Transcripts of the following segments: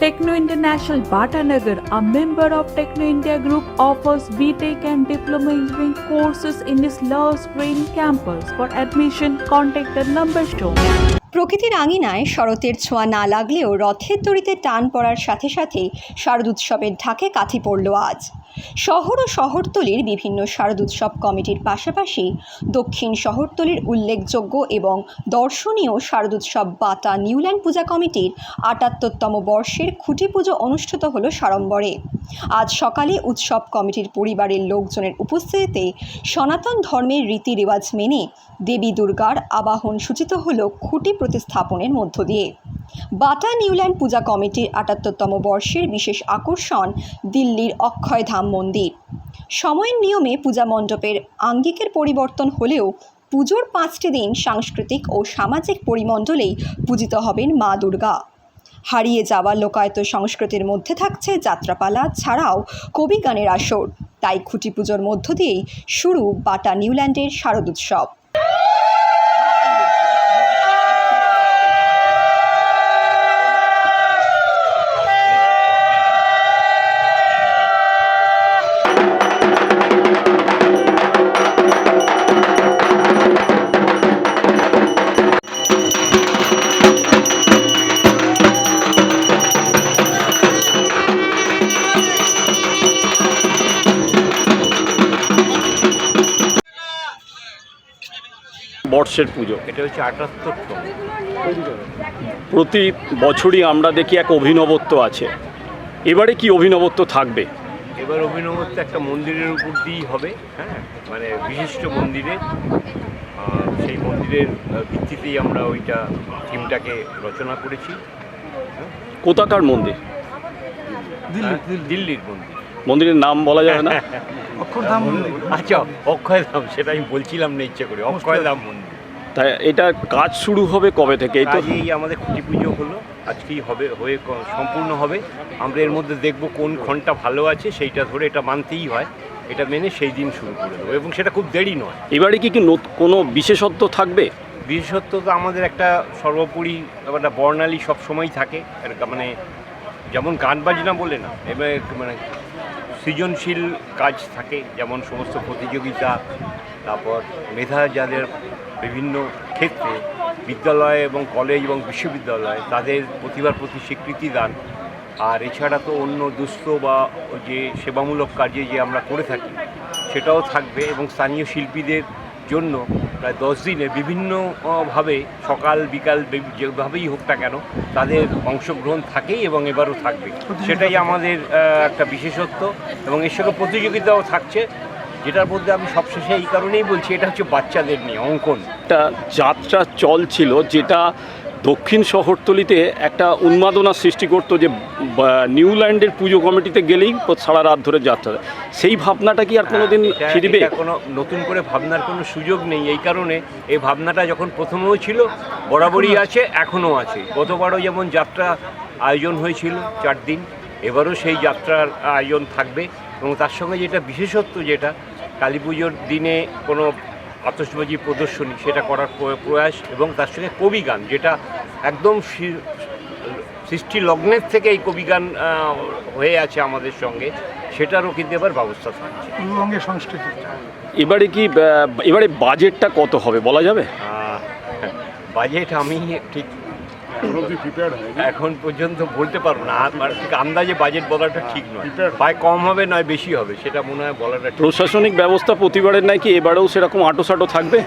Techno International Bhatanagar, a member of Techno India Group, offers BTEC and Diploma Engineering courses in its Love Spring campus. For admission, contact the number shown. প্রকৃতির আঙিনায় শরতের ছোঁয়া না লাগলেও রথের দড়িতে টান পড়ার সাথে সাথে শারদোৎসবের ঢাকে কাঠি পড়ল আজ শহর ও শহরতলির বিভিন্ন শারদোৎসব কমিটির পাশাপাশি দক্ষিণ শহরতলির উল্লেখযোগ্য এবং দর্শনীয় শারদোৎসব বাটা নিউল্যান্ড পূজা কমিটির আটাত্তরতম বর্ষের খুঁটি পুজো অনুষ্ঠিত হল সাড়ম্বরে। আজ সকালে উৎসব কমিটির পরিবারের লোকজনের উপস্থিতিতে সনাতন ধর্মের রীতি রেওয়াজ মেনে দেবী দুর্গার আবাহন সূচিত হল খুঁটি প্রতিস্থাপনের মধ্য দিয়ে। বাটা নিউল্যান্ড পূজা কমিটির আটাত্তরতম বর্ষের বিশেষ আকর্ষণ দিল্লির অক্ষয়ধাম মন্দির। সময়ের নিয়মে পূজা মণ্ডপের আঙ্গিকের পরিবর্তন হলেও পুজোর পাঁচটি দিন সাংস্কৃতিক ও সামাজিক পরিমণ্ডলেই পূজিত হবেন মা দুর্গা। হারিয়ে যাওয়া লোকায়ত সংস্কৃতির মধ্যে থাকছে যাত্রাপালা ছাড়াও কবি গানের আসর। তাই খুঁটি পুজোর মধ্য দিয়েই শুরু বাটা নিউল্যান্ডের শারদোৎসব বর্ষের পুজো। এটা হচ্ছে আটাত্তরতম। প্রতি বছরই আমরা দেখি এক অভিনবত্ব আছে। এবারে কি অভিনবত্ব থাকবে? এবার অভিনবত্ব একটা মন্দিরের উপর দিয়েই হবে হ্যাঁ? মানে বিশিষ্ট মন্দিরে। সেই মন্দিরের ভিত্তিতেই আমরা ওইটা থিমটাকে রচনা করেছি। কোথাকার মন্দির? হ্যাঁ, দিল্লির মন্দির। মন্দিরের নাম বলা যাবে না? আচ্ছা অক্ষয়ধাম সেটা আমি বলছিলাম না ইচ্ছে করে। অক্ষয়ধাম মন্দির। তাই এটা কাজ শুরু হবে কবে থেকে? এই তো আমাদের খুঁটি পুজো হলো। আজকেই হবে হয়ে সম্পূর্ণ হবে। আমরা এর মধ্যে দেখব কোন ক্ষণটা ভালো আছে সেইটা ধরে এটা মানতেই হয়। এটা মেনে সেই দিন শুরু করে দেবো। এবং সেটা খুব দেরি নয়। এবারে কি কি কোনো বিশেষত্ব থাকবে? বিশেষত্ব তো আমাদের একটা সর্বোপরি একটা বর্ণালী সবসময়ই থাকে। মানে যেমন গান বাজনা বলে না এবার মানে সৃজনশীল কাজ থাকে, যেমন সমস্ত প্রতিযোগিতা, তারপর মেধা যাদের বিভিন্ন ক্ষেত্রে বিদ্যালয় এবং কলেজ এবং বিশ্ববিদ্যালয় তাদের প্রতিভার প্রতি স্বীকৃতি দান। আর এছাড়া তো অন্য দুস্থ বা যে সেবামূলক কাজে যে আমরা করে থাকি, সেটাও থাকবে এবং স্থানীয় শিল্পীদের জন্য প্রায় দশ দিনে বিভিন্নভাবে সকাল বিকাল বি- যেভাবেই হোক না কেন তাদের অংশগ্রহণ থাকেই এবং এবারও থাকবে। সেটাই আমাদের একটা বিশেষত্ব এবং এর সঙ্গে প্রতিযোগিতাও থাকছে। যেটার মধ্যে আমি সবশেষে এই কারণেই বলছি এটা হচ্ছে বাচ্চাদের নিয়ে অঙ্কন। একটা যাত্রা চল ছিল যেটা দক্ষিণ শহরতলিতে একটা উন্মাদনা সৃষ্টি করতো যে নিউল্যান্ডের পুজো কমিটিতে গেলেই সারা রাত ধরে যাত্রা সেই ভাবনাটা কি আর হ্যাঁ, এটা- ফিরবে? কোনো নতুন করে ভাবনার কোনো সুযোগ নেই। এই কারণে এই ভাবনাটা যখন প্রথমেও ছিল বরাবরই আছে এখনও আছে। গতবারও যেমন যাত্রা আয়োজন হয়েছিল চার দিন এবারও সেই যাত্রার আয়োজন থাকবে এবং তার সঙ্গে যেটা বিশেষত্ব যেটা কালী পুজোর দিনে কোনো আতসবাজি প্রদর্শনী সেটা করার প্র- প্রয়াস এবং তার সঙ্গে কবি গান যেটা একদম সৃষ্টি লগ্নের থেকে এই কবি গান হয়ে আছে আমাদের সঙ্গে সেটারও কিন্তু এবার ব্যবস্থা থাকছে। পূর্ববঙ্গের সংস্কৃতি। এবারে কি এবারে বাজেটটা কত হবে বলা যাবে? বাজেট আমি ঠিক এখন পর্যন্ত বলতে পারব না। ঠিক আন্দাজে বাজেট বলাটা ঠিক নয়। হয় কম হবে নয় বেশি হবে সেটা মনে হয় বলাটা প্রশাসনিক ব্যবস্থা প্রতিবারের নাই কি এবারেও সেরকম আটোসাটো থাকবে?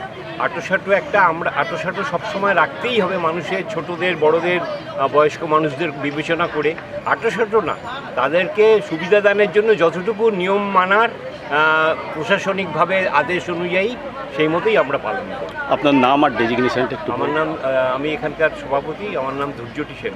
আটোসাটো একটা আমরা আটোসাটো সবসময় রাখতেই হবে মানুষের ছোটদের বড়দের বয়স্ক মানুষদের বিবেচনা করে। আটোসাটো না। তাদেরকে সুবিধা দানের জন্য যতটুকু নিয়ম মানার প্রশাসনিকভাবে আদেশ অনুযায়ী সেই মতোই আমরা পালন করি। আপনার নাম আর ডেজিগনেশনটা একটু আমার নাম আমি এখানকার সভাপতি আমার নাম ধৈর্যটি Sen.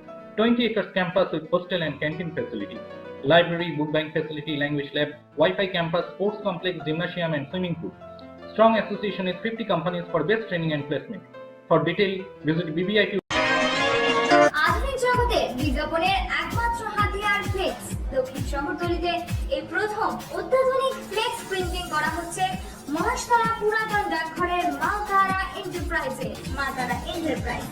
20 acres campus with hostel and canteen facility, library, book bank facility, language lab, Wi-Fi campus, sports complex, gymnasium, and swimming pool. Strong association with 50 companies for best training and placement. For detail, visit BBIT প্রথম করা হচ্ছে মহাশতলা পুরাতন ডাকঘরের মা তারা এন্টারপ্রাইজে মা তারা enterprise